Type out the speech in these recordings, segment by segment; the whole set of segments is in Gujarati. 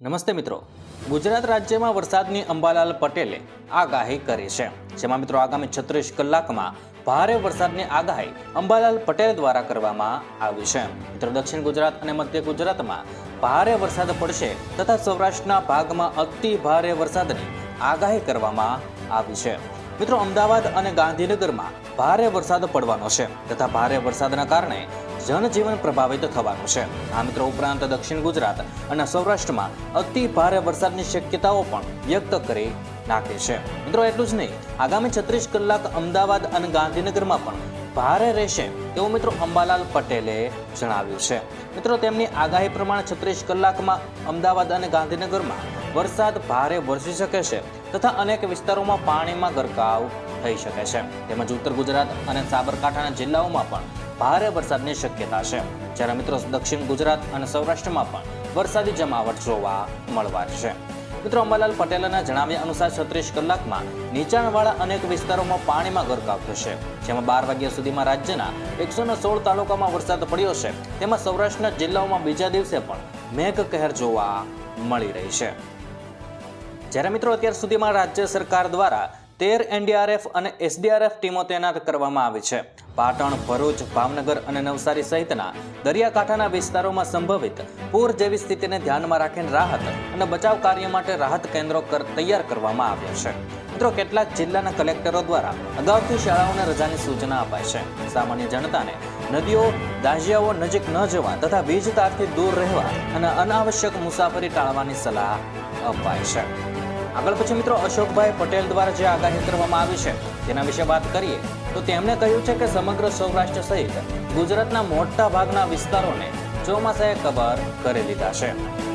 નમસ્તે મિત્રો. ગુજરાત રાજ્યમાં વરસાદની અંબાલાલ પટેલે આગાહી કરી છે. જેમાં મિત્રો આગામી છત્રીસ કલાકમાં ભારે વરસાદની આગાહી અંબાલાલ પટેલ દ્વારા કરવામાં આવી છે. મિત્રો દક્ષિણ ગુજરાત અને મધ્ય ગુજરાતમાં ભારે વરસાદ પડશે તથા સૌરાષ્ટ્રના ભાગમાં અતિ ભારે વરસાદની આગાહી કરવામાં આવી છે. મિત્રો અમદાવાદ અને ગાંધીનગરમાં ભારે વરસાદ પડવાનો છે. તથા ભારે વરસાદના કારણે જનજીવન પ્રભાવિત થવાનું છે. આ મિત્રો ઉપરાંત દક્ષિણ ગુજરાત અને સૌરાષ્ટ્રમાં અતિ ભારે વરસાદની શક્યતાઓ પણ વ્યક્ત કરી નાખે છે. મિત્રો એટલું જ નહીં, આગામી છત્રીસ કલાક અમદાવાદ અને ગાંધીનગરમાં પણ ભારે રહેશે તેવું મિત્રો અંબાલાલ પટેલે જણાવ્યું છે. મિત્રો તેમની આગાહી પ્રમાણે છત્રીસ કલાકમાં અમદાવાદ અને ગાંધીનગરમાં વરસાદ ભારે વરસી શકે છે તથા અનેક વિસ્તારોમાં પાણીમાં ગરકાવ થઈ શકે છે. તેમજ ઉત્તર ગુજરાત અને સાબરકાંઠાના જિલ્લાઓમાં પણ ભારે વરસાદની શક્યતા છે. જ્યારે મિત્રો દક્ષિણ ગુજરાત અને સૌરાષ્ટ્રમાં પણ વરસાદી જમાવટ જોવા મળવાની છે. મિત્રો અંબાલાલ પટેલના જણાવ્યા અનુસાર છત્રીસ કલાકમાં નીચાણવાળા અનેક વિસ્તારોમાં પાણીમાં ગરકાવ થશે. જેમાં બાર વાગ્યા સુધીમાં રાજ્યના એકસો સોળ તાલુકામાં વરસાદ પડ્યો છે. તેમાં સૌરાષ્ટ્રના જિલ્લાઓમાં બીજા દિવસે પણ મેઘ કહેર જોવા મળી રહી છે. જ્યારે મિત્રો અત્યાર સુધીમાં રાજ્ય સરકાર દ્વારા તેર એનડીઆરએફ અને એસડીઆરએફ ટીમો તૈનાત કરવામાં આવી છે. પાટણ, ભરૂચ, ભાવનગર અને નવસારી સહિતના દરિયાકાંઠાના વિસ્તારોમાં સંભવિત પૂર જેવી સ્થિતિને ધ્યાનમાં રાખીને રાહત અને બચાવ કાર્ય માટે રાહત કેન્દ્રો તૈયાર કરવામાં આવ્યા છે. મિત્રો, કેટલાક જિલ્લાના કલેક્ટરો દ્વારા અગાઉથી શાળાઓને રજાની સૂચના અપાય છે. સામાન્ય જનતાને નદીઓ દાજિયાઓ નજીક ન જવા તથા વીજ તારથી દૂર રહેવા અને અનાવશ્યક મુસાફરી ટાળવાની સલાહ અપાય છે. આગળ પછી મિત્રો, અશોકભાઈ પટેલ દ્વારા જે આગાહી કરવામાં આવી છે, તેના વિશે વાત કરીએ. તો તેમણે કહ્યું છે કે સમગ્ર સૌરાષ્ટ્ર સહિત ગુજરાતના મોટા ભાગના વિસ્તારોને ચોમાસાએ કવર કરી દીધા છે.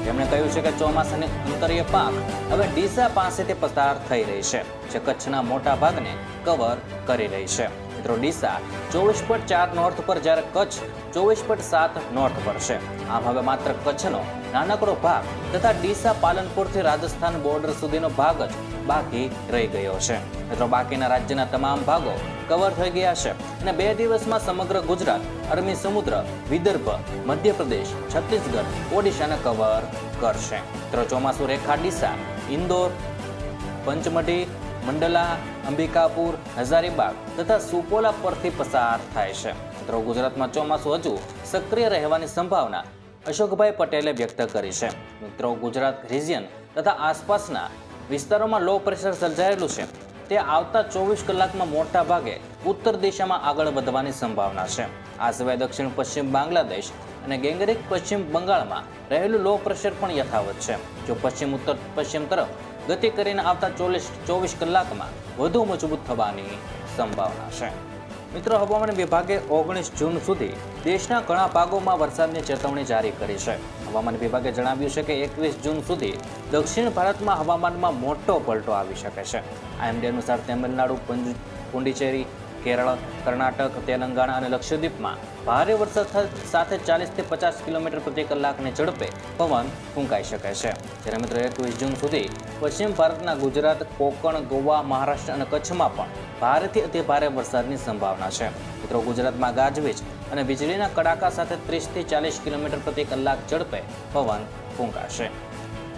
તેમણે કહ્યું છે કે ચોમાસાની અંતરીય પાક હવે ડીસા પાસેથી પસાર થઈ રહી છે, જે કચ્છના મોટા ભાગને કવર કરી રહી છે. મિત્રો, ડીસા ચોવીસ પોઈન્ટ ચાર નોર્થ પર જ્યારે કચ્છ ચોવીસ પોઈન્ટ સાત નોર્થ પર છે. આમ હવે માત્ર કચ્છનો નાનકડો ભાગ તથા ડીસા પાલનપુરથી રાજસ્થાન બોર્ડર સુધીનો ભાગ જ બાકી રહી ગયો છે. મિત્રો, બાકીના રાજ્યના તમામ ભાગો કવર થઈ ગયા છે અને બે દિવસમાં સમગ્ર ગુજરાત, અરબી સમુદ્ર, વિદર્ભ, મધ્યપ્રદેશ, છત્તીસગઢ, ઓડિશાને કવર કરશે. તો ચોમાસુ રેખા ડીસા, ઇન્દોર, પંચમઢી, મંડલા, અંબિકાપુર હજારીબાગ તથા સુપોલા પરથી પસાર થાય છે. મિત્રો, ગુજરાતમાં ચોમાસું હજુ સક્રિય રહેવાની સંભાવના અશોકભાઈ પટેલે વ્યક્ત કરી છે. મિત્રો, ગુજરાત રિજિયન તથા આસપાસના વિસ્તારોમાં લો પ્રેશર સર્જાયેલું છે. તે આવતા ચોવીસ કલાકમાં મોટા ભાગે ઉત્તર દિશામાં આગળ વધવાની સંભાવના છે. આ સિવાય દક્ષિણ પશ્ચિમ બાંગ્લાદેશ અને ગેંગરેક પશ્ચિમ બંગાળમાં રહેલું લો પ્રેશર પણ યથાવત છે. જો પશ્ચિમ ઉત્તર પશ્ચિમ તરફ ગતિ કરીને આવતા ચોવીસ ચોવીસ કલાકમાં વધુ મજબૂત થવાની સંભાવના છે. મિત્રો, હવામાન વિભાગે ઓગણીસ જૂન સુધી દેશના ઘણા ભાગોમાં વરસાદની ચેતવણી જારી કરી છે. હવામાન વિભાગે જણાવ્યું છે કે એકવીસ જૂન સુધી દક્ષિણ ભારતમાં હવામાનમાં મોટો પલટો આવી શકે છે. આઈએમડી અનુસાર તમિલનાડુ પુંડિચેરી કેરળ, કર્ણાટક, તેલંગાણા અને લક્ષદ્વીપમાં ભારે વરસાદ સાથે ચાલીસથી પચાસ કિલોમીટર પ્રતિ કલાકની ઝડપે પવન ફૂંકાઈ શકે છે. જ્યારે મિત્રો, એકવીસ જૂન સુધી પશ્ચિમ ભારતના ગુજરાત, કોકણ, ગોવા, મહારાષ્ટ્ર અને કચ્છમાં પણ ભારેથી અતિ ભારે વરસાદની સંભાવના છે. મિત્રો, ગુજરાતમાં ગાજવીજ અને વીજળીના કડાકા સાથે ત્રીસથી ચાલીસ કિલોમીટર પ્રતિ કલાક ઝડપે પવન ફૂંકાશે.